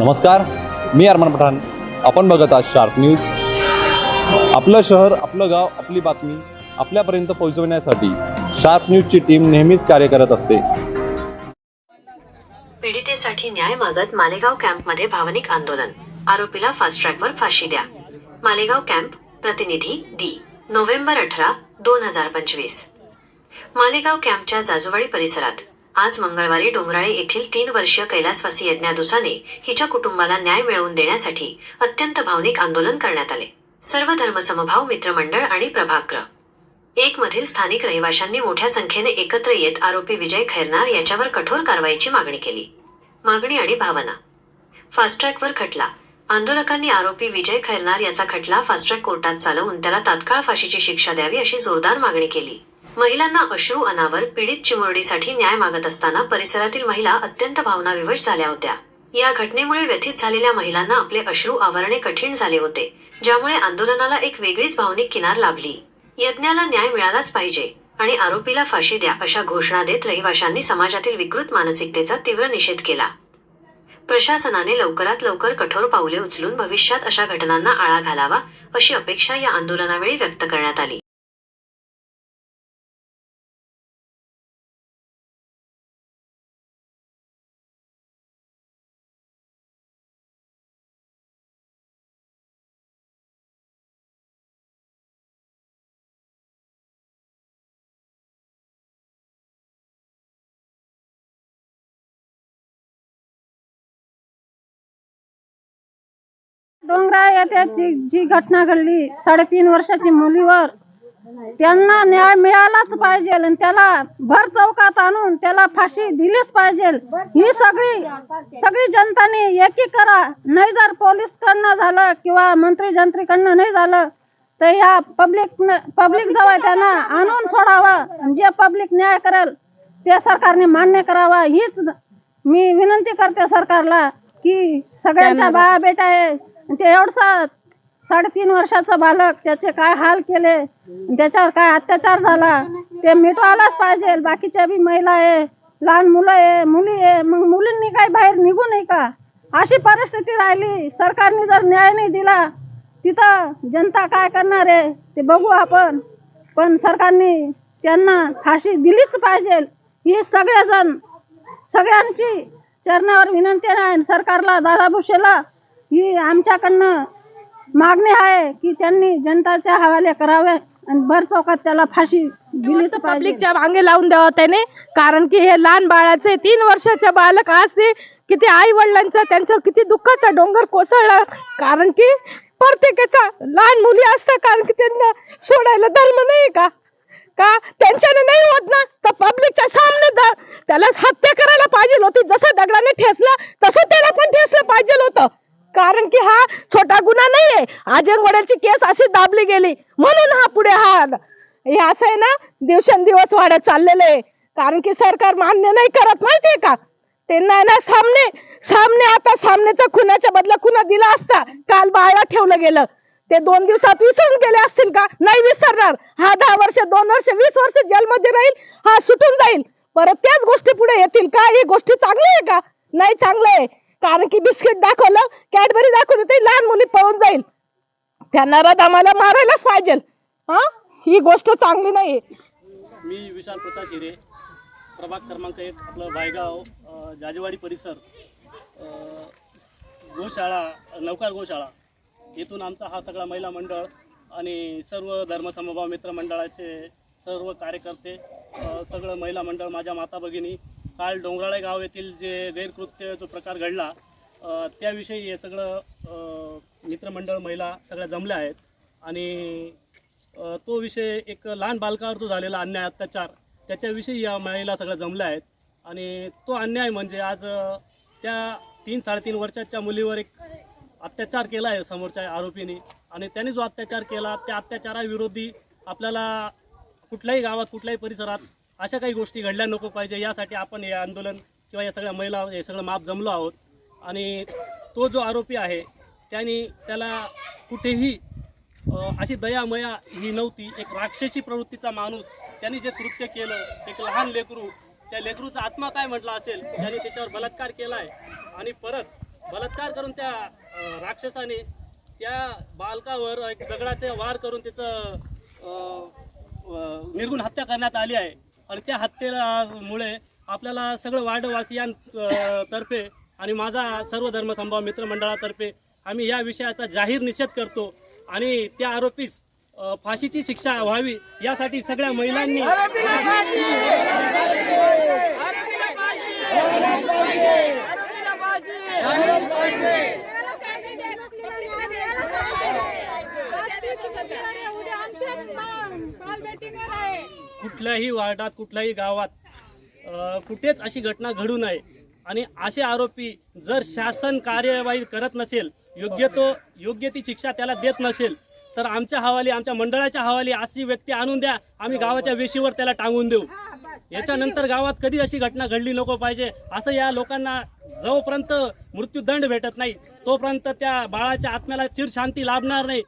नमस्कार मी अरमान पठाण. आपण बघत आहात शार्प न्यूज. आपलं शहर आपलं गाव आपली बातमी आपल्यापर्यंत पोहोचवण्यासाठी शार्प न्यूजची टीम नेहमीच कार्य करत असते. पीडितेसाठी न्याय मागत मालेगाव कॅम्पमध्ये भावनिक आंदोलन. आरोपीला फास्ट ट्रॅकवर फाशी द्या. मालेगाव कॅम्प प्रतिनिधी दी नोव्हेंबर अठरा दोन हजार पंचवीस. मालेगाव कॅम्पच्या जाजुवाडी परिसरात आज मंगळवारी डोंगराळे येथील तीन वर्षीय कैलासवासी यज्ञादुसाने हिच्या कुटुंबाला न्याय मिळवून देण्यासाठी अत्यंत भावनिक आंदोलन करण्यात आले. सर्व धर्मसमभाव मित्रमंडळ आणि प्रभाकर एक मधील स्थानिक रहिवाशांनी मोठ्या संख्येने एकत्र येत आरोपी विजय खैरनार याच्यावर कठोर कारवाईची मागणी केली. मागणी आणि भावना. फास्ट्रॅकवर खटला. आंदोलकांनी आरोपी विजय खैरनार याचा खटला फास्ट्रॅक कोर्टात चालवून त्याला तात्काळ फाशीची शिक्षा द्यावी अशी जोरदार मागणी केली. महिलांना अश्रू अनावर पीडित चिमुरडीसाठी न्याय मागत असताना परिसरातील महिला अत्यंत भावनाविवश झाल्या होत्या. या घटनेमुळे व्यथित झालेल्या महिलांना आपले अश्रू आवरणे कठीण झाले होते ज्यामुळे आंदोलनाला एक वेगळीच भावनिक किनार लाभली. यज्ञाला न्याय मिळालाच पाहिजे आणि आरोपीला फाशी द्या अशा घोषणा देत रहिवाशांनी समाजातील विकृत मानसिकतेचा तीव्र निषेध केला. प्रशासनाने लवकरात लवकर कठोर पावले उचलून भविष्यात अशा घटनांना आळा घालावा अशी अपेक्षा या आंदोलनावेळी व्यक्त करण्यात आली. डोंगरा येथे जी जी घटना घडली साडेतीन वर्षाची मुलीवर त्यांना न्याय मिळालाच पाहिजे आणि त्याला भर चौकात आणून त्याला फाशी दिलीच पाहिजे. ही सगळी सगळी जनताने एकी करा नाही जर पोलीस कडनं झालं किंवा मंत्री जंत्रीकडनं नाही झालं तर या पब्लिक पब्लिक जवळ त्यांना आणून सोडावं जे पब्लिक न्याय करेल ते सरकारने मान्य करावा. हीच मी विनंती करते सरकारला की सगळ्यांच्या बाळा बेटा आहे ते एवढसा साडेतीन वर्षाचा बालक त्याचे काय हाल केले? त्याच्यावर काय अत्याचार झाला? ते मिटवायलाच पाहिजे. बाकीच्या बी महिला आहे लहान मुलं आहे मुली आहे. मग मुलींनी काय बाहेर निघू नये का? अशी परिस्थिती राहिली. सरकारने जर न्याय नाही दिला तिथं जनता काय करणार आहे? ते बघू आपण. पण सरकारने त्यांना फाशी दिलीच पाहिजे. ही सगळेजण सगळ्यांची चरणावर विनंती आहे. सरकारला दादा भुसेला ही आमच्याकडनं मागणी आहे की त्यांनी जनताच्या हवाले करावे आणि भर चौकात त्याला फाशी दिलीच पाहिजे. पब्लिकच्या मागे लावून द्यावा त्याने. कारण की हे लहान बाळाचे तीन वर्षाचे बालक आज ते किती आई वडिलांचा त्यांचा किती दुःखाचा डोंगर कोसळला. कारण की प्रत्येकाच्या लहान मुली असतात. कारण की त्यांना सोडायला धर्म नाही का? का? त्यांच्याने नाही होत ना? तर पब्लिकच्या सामने द- त्याला हत्या करायला पाहिजे होती. जसं दगडाने ठेचलं तसं त्याला पण ठेचलं पाहिजे होतं. कारण की हा छोटा गुन्हा नाहीये. आजंगवड्याची केस अशी दाबली गेली. म्हणून हा पुढे हा हे असं आहे ना दिवसेंदिवस वाढत चाललेलं आहे. कारण की सरकार मान्य नाही करत माहितीये का? त्यांना ना सामने सामने आता सामनेचा खुनाच्या बदला खुना दिला असता. काल बाळा ठेवलं गेलं. ते दोन दिवसात विसरून गेले असतील का? नाही विसरणार. हा दहा वर्ष दोन वर्ष वीस वर्ष जेलमध्ये राहील हा सुटून जाईल. परत त्याच गोष्टी पुढे येतील का? ही गोष्टी चांगली आहे का? नाही चांगलं आहे. कारण की बिस्किट दाखवलं कॅडबरी दाखवलं ते लहान मुली पळून जाईल. त्यांना रद आम्हाला मारायलाच पाहिजे. हा? ही गोष्ट चांगली नाही मी विशाल प्रकाश शिरे प्रभाग क्रमांक एक आपलं भायगाव जाजेवाडी परिसर गोशाळा नौकार गोशाळा. येथून आमचा हा सगळा महिला मंडळ आणि सर्व धर्मसमभाव मित्रमंडळाचे सर्व कार्यकर्ते सगळं महिला मंडळ माझ्या माता भगिनी काल डोंगराळे गाव येथील जे गैरकृत्य जो प्रकार घडला त्याविषयी हे सगळं मित्रमंडळ महिला सगळ्या जमल्या आहेत. आणि तो विषय एक लहान बालकावर जो झालेला अन्याय अत्याचार त्याच्याविषयी या महिला सगळ्या जमल्या आहेत. आणि तो अन्याय म्हणजे आज त्या तीन साडेतीन वर्षाच्या मुलीवर एक अत्याचार केला आहे समोरच्या आरोपीने. आणि त्याने जो अत्याचार केला त्या अत्याचाराविरोधी आपल्याला कुठल्याही गावात कुठल्याही परिसरात अशा काही गोष्टी घडल्या नको पाहिजे यासाठी आपण हे आंदोलन किंवा या सगळ्या महिला हे सगळं माप जमलो आहोत. आणि तो जो आरोपी आहे त्यांनी त्याला कुठेही अशी दयामया ही नव्हती. एक राक्षसी प्रवृत्तीचा माणूस त्यांनी जे कृत्य केलं एक लहान लेकरू त्या लेकरूचा आत्मा काय म्हटला असेल त्याने त्याच्यावर बलात्कार केला आहे आणि परत बलात्कार करून त्या राक्षसाने त्या बालकावर एक दगडाचे वार करून त्याचं निर्गुण हत्या करण्यात आली आहे. आणि त्या हत्येमुळे आपल्याला सगळं वार्डवासियांतर्फे आणि माझा सर्व धर्मसंभाव मित्रमंडळातर्फे आम्ही या विषयाचा जाहीर निषेध करतो आणि त्या आरोपीस फाशीची शिक्षा व्हावी यासाठी सगळ्या महिलांनी कुठल्याही वार्डात कुठल्याही गावात कुठेच अशी घटना घडू नये. आणि असे आरोपी जर शासन कार्यवाही करत नसेल योग्य तो योग्य ती शिक्षा त्याला देत नसेल तर आमच्या हवाली आमच्या मंडळाच्या हवाली अशी व्यक्ती आणून द्या आम्ही गावाच्या वेशीवर त्याला टांगून देऊ. याच्यानंतर गावात कधी अशी घटना घडली नको पाहिजे असं या लोकांना जोपर्यंत मृत्यूदंड भेटत नाही तोपर्यंत त्या बाळाच्या आत्म्याला चिरशांती लाभणार नाही.